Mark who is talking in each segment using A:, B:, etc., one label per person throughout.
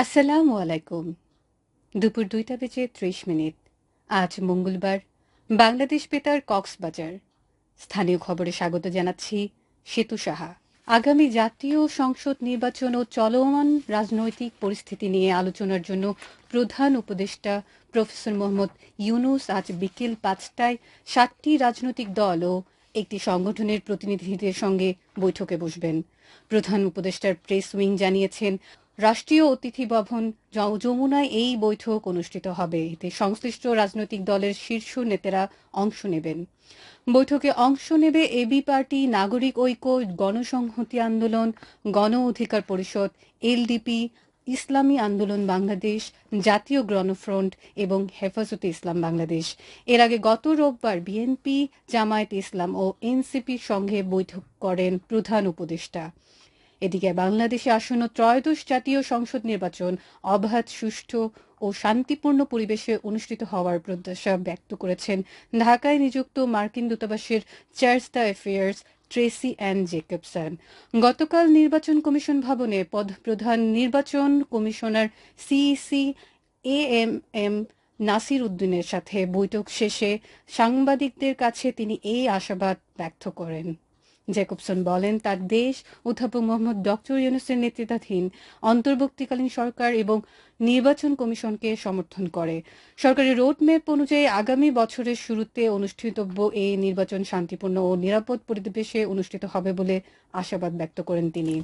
A: আসসালামু আলাইকুম। দুপুর দুইটা বেজে ত্রিশ মিনিট। আজ মঙ্গলবার, বাংলাদেশ বেতার কক্সবাজার। স্থানীয় খবরে স্বাগত জানাচ্ছি সেতু সাহা। আগামী জাতীয় সংসদ নির্বাচন ও চলমান রাজনৈতিক পরিস্থিতি নিয়ে আলোচনার জন্য প্রধান উপদেষ্টা প্রফেসর মোহাম্মদ ইউনুস আজ বিকেল পাঁচটায় সাতটি রাজনৈতিক দল ও একটি সংগঠনের প্রতিনিধিদের সঙ্গে বৈঠকে বসবেন। প্রধান উপদেষ্টার প্রেস উইং জানিয়েছেন রাষ্ট্রীয় অতিথি ভবন যমুনায় এই বৈঠক অনুষ্ঠিত হবে। এতে সংশ্লিষ্ট রাজনৈতিক দলের শীর্ষ নেতারা অংশ নেবেন। বৈঠকে অংশ নেবে এবি পার্টি, নাগরিক ঐক্য, গণসংহতি আন্দোলন, গণ অধিকার পরিষদ, এলডিপি, ইসলামী আন্দোলন বাংলাদেশ, জাতীয় গণফ্রন্ট এবং হেফাজতে ইসলাম বাংলাদেশ। এর আগে গত রোববার বিএনপি, জামায়াত ইসলাম ও এনসিপির সঙ্গে বৈঠক করেন প্রধান উপদেষ্টা। এদিকে বাংলাদেশে আসন্ন ত্রয়োদশ জাতীয় সংসদ নির্বাচন অবাধ, সুষ্ঠু ও শান্তিপূর্ণ পরিবেশে অনুষ্ঠিত হওয়ার প্রত্যাশা ব্যক্ত করেছেন ঢাকায় নিযুক্ত মার্কিন দূতাবাসের charge d' affaires Tracey Ann Jacobson. গতকাল নির্বাচন কমিশন ভবনে পদপ্রধান নির্বাচন commissioner CEC A M M Nasir উদ্দিনের সাথে বৈঠক শেষে সাংবাদিকদের কাছে তিনি এই আশাবাদ ব্যক্ত করেন। জ্যাকবসন বলেন, তার দেশ অধ্যাপক মোহাম্মদ ডক্টর ইউনুসের নেতৃত্বাধীন অন্তর্বর্তীকালীন সরকার এবং নির্বাচন কমিশনকে সমর্থন করে। সরকারি রোডম্যাপ অনুযায়ী আগামী বছরের শুরুতে অনুষ্ঠিতব্য এই নির্বাচন শান্তিপূর্ণ ও নিরাপদ পরিবেশে অনুষ্ঠিত হবে বলে আশাবাদ ব্যক্ত করেন তিনি।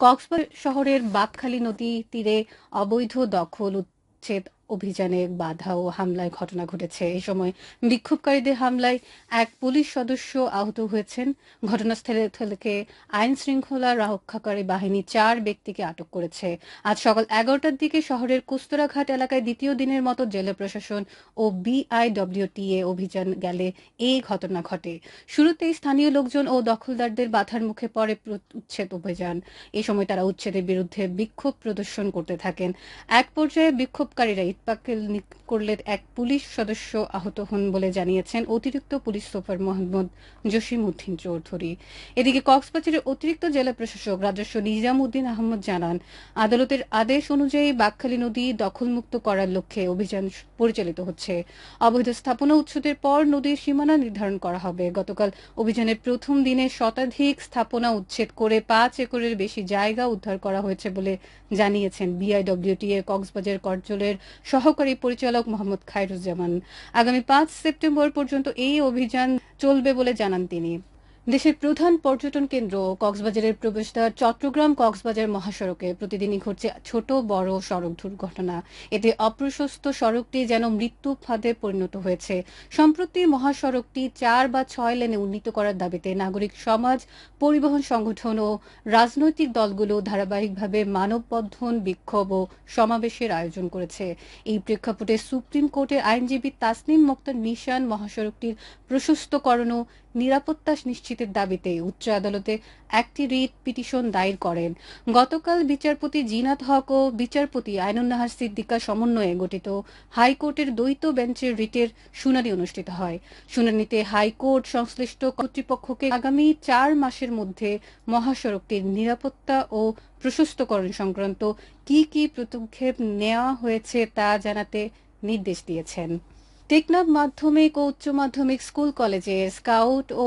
A: কক্সবাজার শহরের বাকখালী নদী তীরে অবৈধ দখল, উচ্ছেদ অভিযানে বাধা ও হামলায় ঘটনা ঘটেছে। এই সময় বিক্ষোভকারীদের হামলায় এক পুলিশ সদস্য আহত হয়েছেন। ঘটনাস্থলে থেকে আইন শৃঙ্খলা রক্ষাকারী বাহিনী চার ব্যক্তিকে আটক করেছে। আজ সকাল এগারোটার দিকে শহরের কুস্তরাঘাট এলাকায় দ্বিতীয় দিনের মতো জেলা প্রশাসন ও বিআইডব্লিউটিএ অভিযান গেলে এই ঘটনা ঘটে। শুরুতেই স্থানীয় লোকজন ও দখলদারদের বাধার মুখে প্র- উচ্ছেদ অভিযান। এই সময় তারা উচ্ছেদের বিরুদ্ধে বিক্ষোভ প্রদর্শন করতে থাকেন। এক পর্যায়ে বিক্ষোভকারীরা ইটপাকেল নি- করলে এক পুলিশ সদস্য আহত হন বলে জানিয়েছেন অতিরিক্ত পুলিশ সুপার মোহাম্মদ জসিম উদ্দিন চৌধুরী। এদিকে কক্সবাজারের অতিরিক্ত জেলা প্রশাসক রাজস্ব নিজাম উদ্দিন আহমদ জানান, আদালতের আদেশ অনুযায়ী বাকখালী নদী দখলমুক্ত করার লক্ষ্যে অভিযান পরিচালিত হচ্ছে। অবৈধ স্থাপনা উচ্ছেদের পর নদীর সীমানা নির্ধারণ করা হবে। গতকাল অভিযানের প্রথম দিনে শতাধিক স্থাপনা উচ্ছেদ করে পাঁচ একরের বেশি জায়গা উদ্ধার করা হয়েছে বলে জানিয়েছেন বিআইডব্লিউটি এর কক্সবাজার কার্যালয়ের সহকারী পরিচালক মোহাম্মদ খায়রুজ্জামান। আগামী পাঁচ সেপ্টেম্বর পর্যন্ত এই অভিযান চলবে বলে জানান তিনি। দেশের প্রধান পর্যটন কেন্দ্র কক্সবাজারের প্রবেশদ্বার চট্টগ্রাম কক্সবাজার মহাসড়কে প্রতিদিনই ঘটছে ছোট বড় সড়ক দুর্ঘটনা। এতে অপ্রশস্ত সড়কটি যেন মৃত্যু ফাঁদে পরিণত হয়েছে। সম্প্রতি মহাসড়কটি চার বা ছয় লেনে উন্নীত করার দাবিতে নাগরিক সমাজ, পরিবহন সংগঠন ও রাজনৈতিক দলগুলো ধারাবাহিকভাবে মানববন্ধন বিক্ষোভ ও সমাবেশের আয়োজন করেছে। এই প্রেক্ষাপটে সুপ্রিম কোর্টের আইনজীবী তাসনিম মোক্তার নিশান মহাসড়কটির প্রশস্তকরণ ও নিরাপত্তা নিশ্চিতের দাবিতে উচ্চ আদালতে একটি রিট পিটিশন দায়ের করেন। গতকাল বিচারপতি জিনাত হক ও বিচারপতি আইনুন্নাহার সিদ্দিকা সমন্বয়ে গঠিত হাইকোর্টের দ্বৈত বেঞ্চের রিটের শুনানি অনুষ্ঠিত হয়। শুনানিতে হাইকোর্ট সংশ্লিষ্ট কর্তৃপক্ষকে আগামী চার মাসের মধ্যে মহাসড়কটির নিরাপত্তা ও প্রশস্তকরণ সংক্রান্ত কি কি পদক্ষেপ নেওয়া হয়েছে তা জানাতে নির্দেশ দিয়েছেন। টেকনাফ মাধ্যমিক ও উচ্চ মাধ্যমিক স্কুল কলেজে স্কাউট ও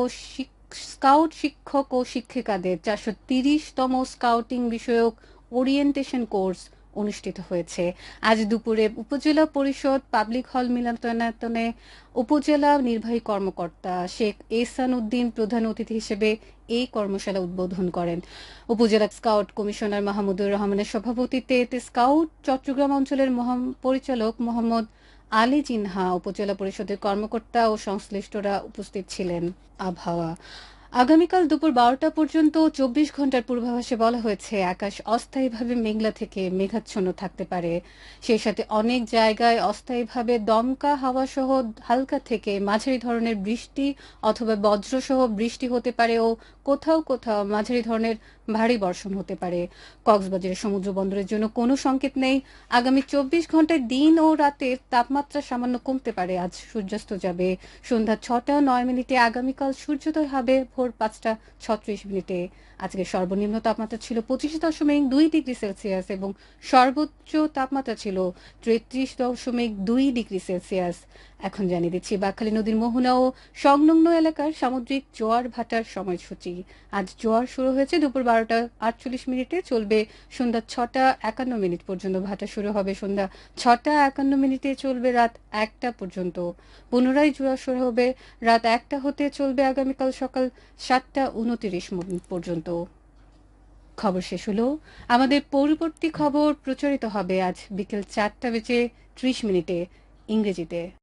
A: স্কাউট শিক্ষক ও শিক্ষিকাদের চারশো তিরিশতম স্কাউটিং বিষয়ক ওরিয়েন্টেশন কোর্স অনুষ্ঠিত হয়েছে। আজ দুপুরে উপজেলা পরিষদ পাবলিক হল মিলনায়তনে উপজেলা নির্বাহী কর্মকর্তা শেখ এহসান উদ্দিন প্রধান অতিথি হিসেবে এই কর্মশালা উদ্বোধন করেন। উপজেলা স্কাউট কমিশনার মাহমুদুর রহমানের সভাপতিত্বে এতে স্কাউট চট্টগ্রাম অঞ্চলের পরিচালক মোহাম্মদ আলী জিনহা উপজেলা পরিষদের কর্মকর্তা ও সংশ্লিষ্টরা উপস্থিত ছিলেন। আবহাওয়া আগামীকাল দুপুর বারোটা পর্যন্ত চব্বিশ ঘণ্টার পূর্বাভাসে বলা হয়েছে, আকাশ অস্থায়ীভাবে মেঘলা থেকে মেঘাচ্ছন্ন থাকতে পারে। সেই সাথে অনেক জায়গায় অস্থায়ীভাবে দমকা হাওয়া সহ হালকা থেকে মাঝারি ধরনের বৃষ্টি অথবা বজ্রসহ বৃষ্টি হতে পারে ও কোথাও কোথাও মাঝারি ধরনের ভারী বর্ষণ হতে পারে। কক্সবাজারের সমুদ্র বন্দরের জন্য কোনো সংকেত নেই। আগামী চব্বিশ ঘন্টায় দিন ও রাতের তাপমাত্রা সামান্য কমতে পারে। আজ সূর্যাস্ত যাবে। সন্ধ্যা ছটা নয় মিনিটে আগামীকাল সূর্যোদয় হবে ভোর পাঁচটা ছত্রিশ মিনিটে। আজকে সর্বনিম্ন তাপমাত্রা ছিল পঁচিশ দশমিক দুই ডিগ্রি সেলসিয়াস এবং সর্বোচ্চ তাপমাত্রা ছিল তেত্রিশ দশমিক দুই ডিগ্রি সেলসিয়াস। এখন জানিয়ে দিচ্ছি, বাকখালী নদীর মোহনা ও সংলগ্ন এলাকার সামুদ্রিক জোয়ার ভাটার সময়সূচি। আজ জোয়ার শুরু হয়েছে দুপুর বারোটা আটচল্লিশ মিনিটে, চলবে সন্ধ্যা ছটা একান্ন মিনিট পর্যন্ত। ভাটা শুরু হবে সন্ধ্যা ছটা একান্ন মিনিটে, চলবে রাত একটা পর্যন্ত। পুনরায় জোয়ার শুরু হবে, রাত একটা হতে চলবে আগামীকাল সকাল সাতটা উনতিরিশ মিনিট পর্যন্ত। খবর শেষ হলো। আমাদের পরবর্তী খবর প্রচারিত হবে আজ বিকেল চারটা বেজে ত্রিশ মিনিটে ইংরেজিতে।